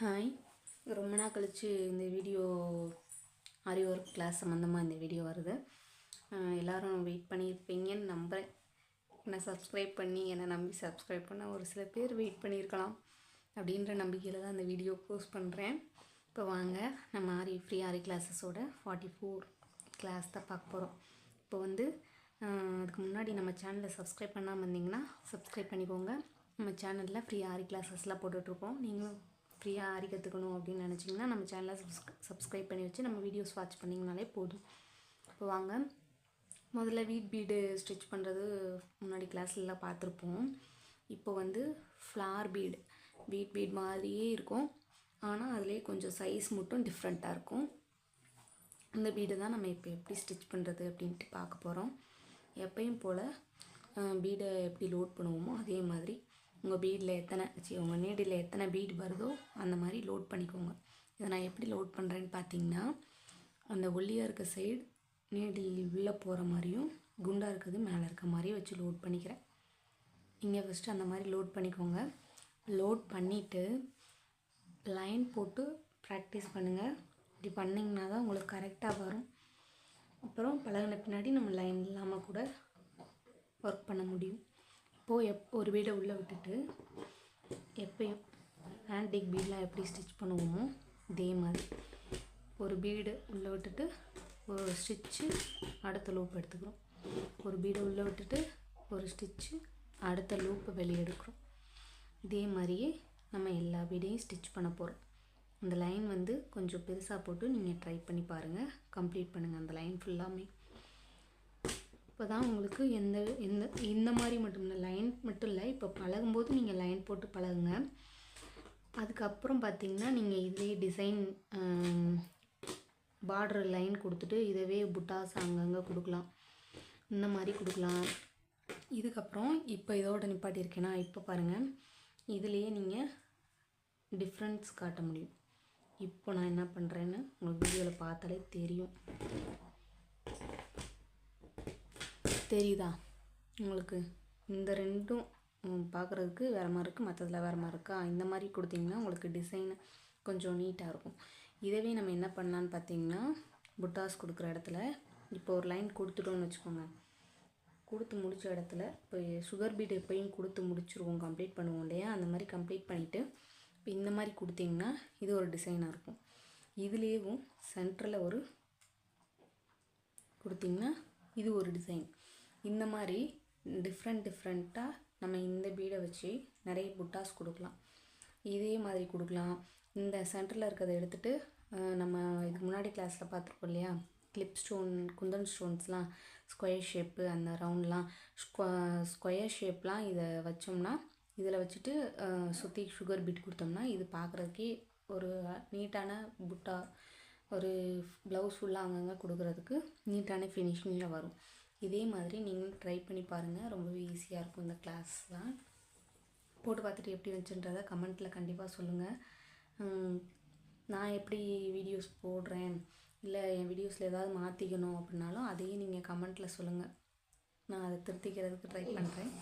Hi ரொம்ப நாள் கழித்து இந்த வீடியோ ஆரி ஒர்க் கிளாஸ் சம்மந்தமாக இந்த வீடியோ வருது. எல்லோரும் வெயிட் பண்ணியிருப்பீங்கன்னு நம்புகிறேன் என்னை சப்ஸ்கிரைப் பண்ணி என்னை நம்பி சப்ஸ்கிரைப் பண்ண ஒரு சில பேர் வெயிட் பண்ணியிருக்கலாம் அப்படின்ற நம்பிக்கையில் தான் இந்த வீடியோ போஸ்ட் பண்ணுறேன் இப்போ வாங்க நம்ம ஆரி ஃப்ரீ ஆரி கிளாஸஸோட ஃபார்ட்டி ஃபோர் கிளாஸ் தான் பார்க்க போகிறோம் இப்போ வந்து அதுக்கு முன்னாடி நம்ம சேனலை சப்ஸ்கிரைப் பண்ணாமல் இருந்தீங்கன்னா சப்ஸ்கிரைப் பண்ணிக்கோங்க. நம்ம சேனலில் ஃப்ரீ ஆரி கிளாஸஸ்லாம் போட்டுட்ருக்கோம் நீங்களும் ஃப்ரீயாக ஆரி கற்றுக்கணும் அப்படின்னு நினச்சிங்கன்னா நம்ம சேனலை சப்ஸ்கிரைப் பண்ணி வச்சு நம்ம வீடியோஸ் வாட்ச் பண்ணிங்கனாலே போதும். இப்போ வாங்க. முதல்ல வீட் பீடு ஸ்டிச் பண்ணுறது முன்னாடி கிளாஸ்லலாம் பார்த்துருப்போம். இப்போ வந்து ஃப்ளார் பீடு வீட் பீட் மாதிரியே இருக்கும். ஆனால் அதிலே கொஞ்சம் சைஸ் மட்டும் டிஃப்ரெண்ட்டாக இருக்கும். இந்த பீடை தான் நம்ம இப்போ எப்படி ஸ்டிச் பண்ணுறது அப்படின்ட்டு பார்க்க போகிறோம் எப்பயும் போல் பீடை எப்படி லோட் பண்ணுவோமோ அதே மாதிரி உங்கள் பீடில் எத்தனை சி உங்கள் நீடில் எத்தனை பீட் வருதோ அந்த மாதிரி லோட் பண்ணிக்கோங்க. இதை நான் எப்படி லோட் பண்ணுறேன்னு பார்த்தீங்கன்னா அந்த ஒல்லியாக இருக்க சைடு நீடில் உள்ளே போகிற மாதிரியும் குண்டாக இருக்கிறது மேலே இருக்க மாதிரியும் வச்சு லோட் பண்ணிக்கிறேன். நீங்கள் ஃபஸ்ட்டு அந்த மாதிரி லோட் பண்ணிக்கோங்க. லோட் பண்ணிவிட்டு லைன் போட்டு ப்ராக்டிஸ் பண்ணுங்கள் இப்படி பண்ணிங்கன்னா தான் உங்களுக்கு கரெக்டாக வரும். அப்புறம் பழகின பின்னாடி நம்ம லைன் இல்லாமல் கூட ஒர்க் பண்ண முடியும். இப்போது எப் ஒரு வீடை உள்ளே விட்டுட்டு எப்பயும் ஆன்டிக் பீடெலாம் எப்படி ஸ்டிச் பண்ணுவோமோ இதே மாதிரி. ஒரு பீடு உள்ளே விட்டுட்டு ஒரு ஸ்டிச்சு அடுத்த லூப் எடுத்துக்கிறோம். ஒரு பீடை உள்ளே விட்டுட்டு ஒரு ஸ்டிச்சு அடுத்த லூப்பை வெளியே எடுக்கிறோம். இதே மாதிரியே நம்ம எல்லா பீடையும் ஸ்டிச் பண்ண போகிறோம் அந்த லைன் வந்து கொஞ்சம் பெருசாக போட்டு நீங்கள் ட்ரை பண்ணி பாருங்கள் கம்ப்ளீட் பண்ணுங்கள் அந்த லைன் ஃபுல்லாமே இப்போ தான் உங்களுக்கு எந்த எந்த இந்த மாதிரி மட்டும் இல்லை லைன் மட்டும் இல்லை. இப்போ பழகும்போது நீங்கள் லைன் போட்டு பழகுங்க. அதுக்கப்புறம் பார்த்தீங்கன்னா நீங்கள் இதுலேயே டிசைன் பார்டர் லைன் கொடுத்துட்டு இதவே புட்டாஸ் அங்கங்கே கொடுக்கலாம். இந்த மாதிரி கொடுக்கலாம். இதுக்கப்புறம் இப்போ இதோட நிப்பாட்டியிருக்கேன்னா இப்போ பாருங்கள் இதுலேயே நீங்கள் டிஃப்ரென்ஸ் காட்ட முடியும். இப்போ நான் என்ன பண்ணுறேன்னு உங்களுக்கு வீடியோவில் பார்த்தாலே தெரியும். தெரியுதா உங்களுக்கு? இந்த ரெண்டும் பார்க்குறதுக்கு வேறு மாதிரி இருக்குது மற்றதில் வேறு மாதிரி இருக்கா? இந்த மாதிரி கொடுத்தீங்கன்னா உங்களுக்கு டிசைன் கொஞ்சம் நீட்டாக இருக்கும். இதவே நம்ம என்ன பண்ணலான்னு பார்த்தீங்கன்னா புட்டாஸ் கொடுக்குற இடத்துல இப்போ ஒரு லைன் கொடுத்துட்டோம்னு வச்சுக்கோங்க. கொடுத்து முடித்த இடத்துல இப்போ சுகர் பீட் எப்பயும் கொடுத்து முடிச்சிருவோம் கம்ப்ளீட் பண்ணுவோம் இல்லையா? அந்த மாதிரி கம்ப்ளீட் பண்ணிவிட்டு இப்போ இந்த மாதிரி கொடுத்தீங்கன்னா இது ஒரு டிசைனாக இருக்கும். இதுலேயும் சென்டரில் ஒரு கொடுத்திங்கன்னா இது ஒரு டிசைன் இந்த மாதிரி டிஃப்ரெண்ட் டிஃப்ரெண்ட்டாக நம்ம இந்த பீடை வச்சு நிறைய புட்டாஸ் கொடுக்கலாம். இதே மாதிரி கொடுக்கலாம். இந்த சென்டரில் இருக்கிறத எடுத்துகிட்டு நம்ம இதுக்கு முன்னாடி கிளாஸில் பார்த்துருப்போம் இல்லையா? கிளிப் ஸ்டோன் குந்தன் ஸ்டோன்ஸ்லாம் ஸ்கொயர் ஷேப்பு அந்த ரவுண்ட்லாம் ஸ்கொயர் ஷேப்லாம் இதை வச்சோம்னா இதில் வச்சுட்டு சுற்றி சுகர் பீட் கொடுத்தோம்னா இது பார்க்குறதுக்கே ஒரு நீட்டான புட்டா ஒரு ப்ளவுஸ் ஃபுல்லாக அங்கங்கே கொடுக்குறதுக்கு நீட்டான ஃபினிஷிங்கில் வரும். இதே மாதிரி நீங்களும் ட்ரை பண்ணி பாருங்கள் ரொம்பவே ஈஸியாக இருக்கும் இந்த கிளாஸ்லாம் போட்டு பார்த்துட்டு எப்படி வந்துச்சுன்றதை கமெண்ட்டில் கண்டிப்பாக சொல்லுங்கள் நான் எப்படி வீடியோஸ் போடுறேன்? இல்லை என் வீடியோஸில் ஏதாவது மாற்றிக்கணும் அப்படின்னாலும் அதையும் நீங்கள் கமெண்ட்டில் சொல்லுங்கள் நான் அதை திருத்திக்கிறதுக்கு ட்ரை பண்ணுறேன்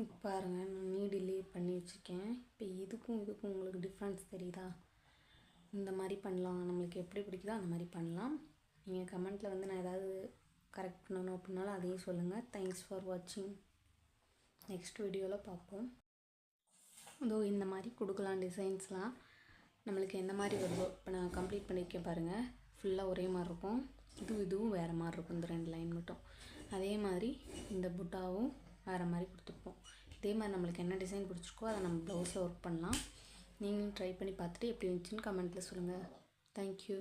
இப்போ பாருங்கள் நான் நீடிலே பண்ணி வச்சுருக்கேன். இப்போ இதுக்கும் இதுக்கும் உங்களுக்கு டிஃப்ரென்ஸ் தெரியுதா? இந்த மாதிரி பண்ணலாம். நம்மளுக்கு எப்படி பிடிக்குதோ அந்த மாதிரி பண்ணலாம். நீங்கள் கமெண்ட்டில் வந்து நான் ஏதாவது கரெக்ட் பண்ணணும் அப்படின்னாலும் அதையும் சொல்லுங்கள் தேங்க்ஸ் ஃபார் வாட்சிங் நெக்ஸ்ட் வீடியோவில் பார்ப்போம். இதோ இந்த மாதிரி கொடுக்கலாம் டிசைன்ஸ்லாம் நம்மளுக்கு எந்த மாதிரி வருதோ இப்போ நான் கம்ப்ளீட் பண்ணியிருக்கேன் பாருங்கள் ஃபுல்லாக ஒரே மாதிரி இருக்கும். இதுவும் இதுவும் வேறு மாதிரி இருக்கும். இந்த ரெண்டு லைன் மட்டும். அதே மாதிரி இந்த புட்டாவும் வேறு மாதிரி கொடுத்துருப்போம் இதே மாதிரி நம்மளுக்கு என்ன டிசைன் பிடிச்சிருக்கோ அதை நம்ம ப்ளவுஸில் ஒர்க் பண்ணலாம். நீங்களும் ட்ரை பண்ணி பார்த்துட்டு எப்படி இருந்துச்சுன்னு கமெண்ட்டில் சொல்லுங்கள் தேங்க்யூ